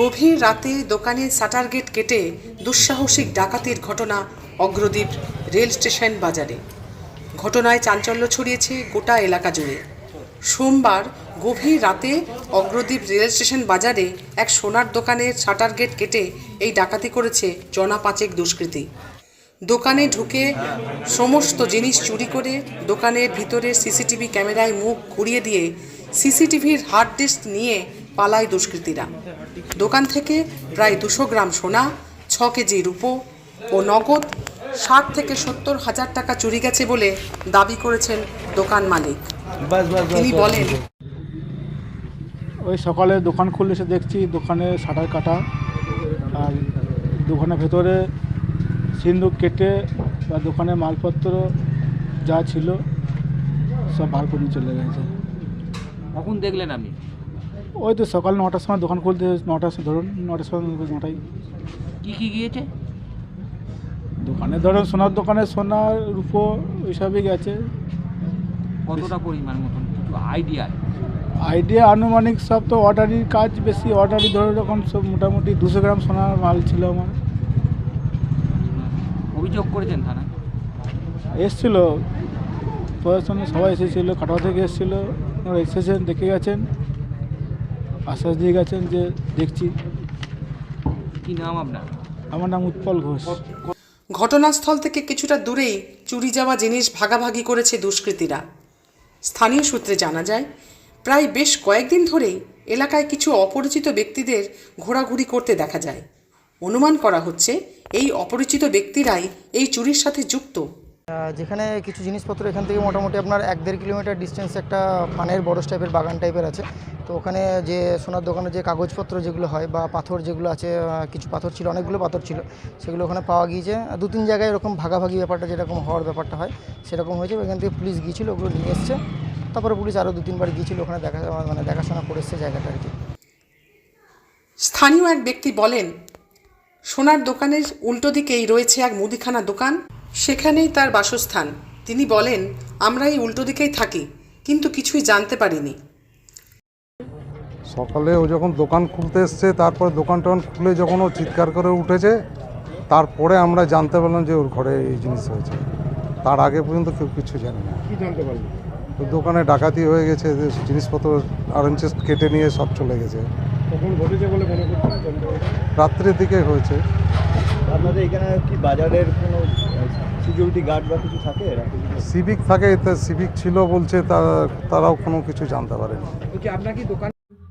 গভীর রাতে দোকানের শাটার গেট কেটে দুঃসাহসিক ডাকাতির ঘটনা অগ্রদ্বীপ রেল স্টেশন বাজারে। ঘটনায় চাঞ্চল্য ছড়িয়েছে গোটা এলাকা জুড়ে। সোমবার গভীর রাতে অগ্রদ্বীপ রেল স্টেশন বাজারে এক সোনার দোকানের শাটার গেট কেটে এই ডাকাতি করেছে জনা পাঁচেক দুষ্কৃতী। দোকানে ঢুকে সমস্ত জিনিস চুরি করে দোকানের ভিতরে সিসিটিভি ক্যামেরায় মুখ ঘুরিয়ে দিয়ে সিসিটিভির হার্ড ডিস্ক নিয়ে পালায় দুষ্কৃতীরা। দোকান থেকে প্রায় দুশো গ্রাম সোনা ছ কেজি রূপো ও নগদ ষাট থেকে সত্তর হাজার টাকা চুরি গেছে বলে দাবি করেছেন দোকান মালিক। তিনি বলেন ওই সকালে দোকান খুললে এসে দেখছি দোকানে শাটার কাটা আর দোকানের ভেতরে সিন্দুক কেটে বা দোকানে মালপত্র যা ছিল সব বার করে নিয়ে চলে গেছে। কখন দেখলেন আপনি? ওই তো সকাল নটার সময় দোকান খুলতে নটার সময় ধরুন নটার সময় নটায়। কি কি গিয়েছে? দোকানে ধরুন সোনার দোকানে সোনার রূপো ওইসবই গেছে। কতটা পরিমাণ মতন? আইডিয়া আইডিয়া আনুমানিক সব তো অর্ডারির কাজ বেশি অর্ডারি ধরে রকম সব মোটামুটি দুশো গ্রাম সোনার মাল ছিল আমার। অভিযোগ করেছেন থানায়? এসছিল। প্রশাসনে সবাই এসেছিল কাটোয়া থেকে এসেছিল এসেছেন দেখে গেছেন। আশ্বাস দিয়ে গেছেন যে দেখছি। কি নাম আপনার? আমার নাম উৎপল ঘোষ। ঘটনাস্থল থেকে কিছুটা দূরেই চুরি যাওয়া জিনিস ভাগাভাগি করেছে দুষ্কৃতীরা। স্থানীয় সূত্রে জানা যায় প্রায় বেশ কয়েকদিন ধরেই এলাকায় কিছু অপরিচিত ব্যক্তিদের ঘোরাঘুরি করতে দেখা যায়। অনুমান করা হচ্ছে এই অপরিচিত ব্যক্তিরাই এই চুরির সাথে যুক্ত। যেখানে কিছু জিনিসপত্র এখান থেকে মোটামুটি আপনার এক দেড় কিলোমিটার ডিস্টেন্স একটা পানের বড় টাইপের বাগান টাইপের আছে। তো ওখানে যে সোনার দোকানে যে কাগজপত্র যেগুলো হয় বা পাথর যেগুলো আছে কিছু পাথর ছিল, অনেকগুলো পাথর ছিল, সেগুলো ওখানে পাওয়া গিয়েছে। দু তিন জায়গায় এরকম ভাগাভাগি ব্যাপারটা যেরকম হওয়ার ব্যাপারটা হয়, সেরকম হয়েছে। ওখান থেকে পুলিশ গিয়েছিল, ওগুলো নিয়ে এসছে। তারপরে পুলিশ আরও দু তিনবার গিয়েছিল, ওখানে দেখা মানে দেখাশোনা করে এসছে জায়গাটা আর কি। স্থানীয় এক ব্যক্তি বলেন, সোনার দোকানের উল্টো দিকেই রয়েছে এক মুদিখানা দোকান। সেখানেই তার বাসস্থান। তিনি বলেন আমরা এই উল্টো দিকেই থাকি কিন্তু কিছুই জানতে পারিনি। সকালে ও যখন দোকান খুলতে এসছে তারপর দোকান টোকান খুলে যখন ও চিৎকার করে উঠেছে তারপরে আমরা জানতে পারলাম যে ওর ঘরে এই জিনিস হয়েছে। তার আগে পর্যন্ত কেউ কিছু জানে না। কি জানতে পারলি? দোকানে ডাকাতি হয়ে গেছে জিনিসপত্র আরেঞ্জেস কেটে নিয়ে সব চলে গেছে। রাত্রের দিকে হয়েছে। আপনাদের এখানে কি বাজারের কোনো সিকিউরিটি গার্ড বা কিছু থাকে? সিভিক থাকে তা সিভিক ছিল বলছে তা তারাও কোনো কিছু জানতে পারেনি। আপনার কি দোকান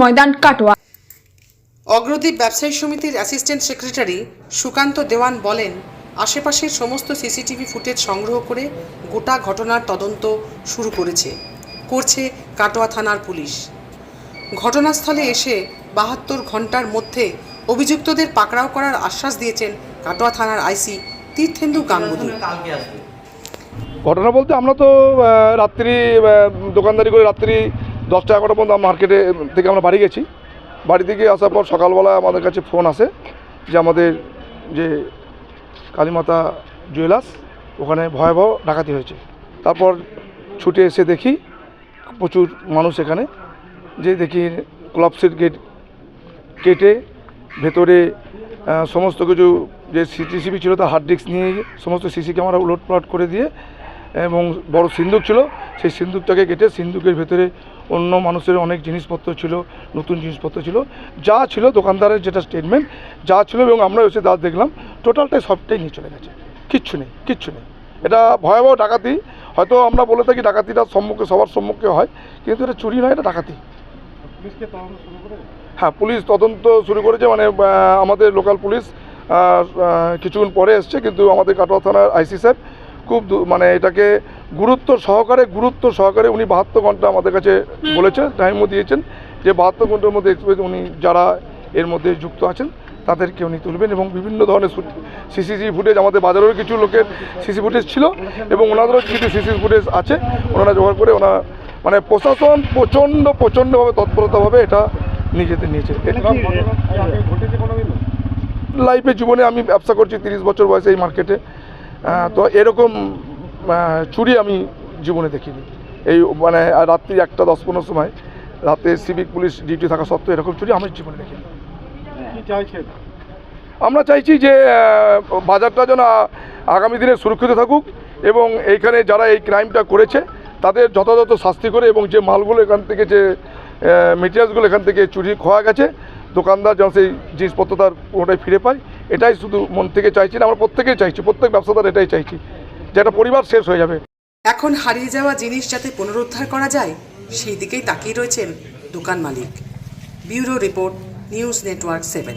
ময়দান কাটোয়া। অগ্রদ্বীপ ব্যবসায়ী সমিতির অ্যাসিস্ট্যান্ট সেক্রেটারি সুকান্ত দেওয়ান বলেন আশেপাশের সমস্ত সিসিটিভি ফুটেজ সংগ্রহ করে গোটা ঘটনার তদন্ত শুরু করেছে করছে কাটোয়া থানার পুলিশ। ঘটনাস্থলে এসে বাহাত্তর ঘণ্টার মধ্যে অভিযুক্তদের পাকড়াও করার আশ্বাস দিয়েছেন কাটোয়া থানার আইসি তীর্থেন্দু গাঙ্গুলি। ঘটনা বলতে আমরা তো রাত্রি দোকানদারি করে রাত্রি দশটা এগারোটা পর্যন্ত মার্কেটে থেকে আমরা বাড়ি গেছি। বাড়ি থেকে আসার পর সকালবেলা আমাদের কাছে ফোন আসে যে আমাদের যে কালীমাতা জুয়েলার্স, ওখানে ভয়াবহ ডাকাতি হয়েছে। তারপর ছুটে এসে দেখি প্রচুর মানুষ এখানে। যে দেখি ক্লাবসের গেট, কেটে ভেতরে সমস্ত কিছু যে সিসিটিভি ছিল তার হার্ড ডিস্ক নিয়ে সমস্ত সিসি ক্যামেরা উলট পালট করে দিয়ে, এবং বড় সিন্দুক ছিল, সেই সিন্দুকটাকে কেটে সিন্দুকের ভেতরে অন্য মানুষের অনেক জিনিসপত্র ছিল নতুন জিনিসপত্র ছিল। যা ছিল দোকানদারের যেটা স্টেটমেন্ট যা ছিল এবং আমরা এসে যা দেখলাম টোটালটাই সবটাই নিয়ে চলে গেছে। কিচ্ছু নেই কিচ্ছু নেই। এটা ভয়াবহ ডাকাতি। হয়তো আমরা বলে থাকি ডাকাতিটা সম্মুখে সবার সম্মুখে হয় কিন্তু এটা চুরি নয় এটা ডাকাতি। হ্যাঁ পুলিশ তদন্ত শুরু করেছে মানে আমাদের লোকাল পুলিশ কিছুক্ষণ পরে এসছে কিন্তু আমাদের কাটোয়া থানার আইসি স্যার খুব মানে এটাকে গুরুত্ব সহকারে গুরুত্ব সহকারে উনি বাহাত্তর ঘণ্টা আমাদের কাছে বলেছেন টাইমও দিয়েছেন। যে বাহাত্তর ঘণ্টার মধ্যে এক্সপ্রেস উনি যারা এর মধ্যে যুক্ত আছেন তাদেরকে উনি তুলবেন এবং বিভিন্ন ধরনের সিসিটিভি ফুটেজ আমাদের বাজারেরও কিছু লোকের সিসি ফুটেজ ছিল এবং ওনাদেরও কিছু সিসি ফুটেজ আছে। ওনারা জোগাড় করে ওনারা মানে প্রশাসন প্রচণ্ড প্রচণ্ডভাবে তৎপরতাভাবে এটা নিজেদের নিয়েছে। লাইফে জীবনে আমি ব্যবসা করছি তিরিশ বছর বয়সে এই মার্কেটে তো এরকম চুরি আমি জীবনে দেখিনি। এই মানে রাত্রি একটা দশ পনেরো সময় রাতে সিভিক পুলিশ ডিউটি থাকা সত্ত্বেও এরকম চুরি আমি জীবনে দেখিনি। আমরা চাইছি যে বাজারটা যেন আগামী দিনে সুরক্ষিত থাকুক এবং এইখানে যারা এই ক্রাইমটা করেছে তাদের যথাযথ শাস্তি করে এবং যে মালগুলো এখান থেকে যে মেটেরিয়ালসগুলো এখান থেকে চুরি খোয়া গেছে দোকানদার যেন সেই জিনিসপত্র তার পুরোটাই ফিরে পায়। এটাই শুধু মন থেকে চাইছি না, আমরা প্রত্যেকেই চাইছি, প্রত্যেক ব্যবসাদার এটাই চাইছি যে একটা পরিবার শেষ হয়ে যাবে। এখন হারিয়ে যাওয়া জিনিস যাতে পুনরুদ্ধার করা যায়, সেই দিকেই তাকিয়ে রয়েছেন দোকান মালিক। Bureau report, news network seven.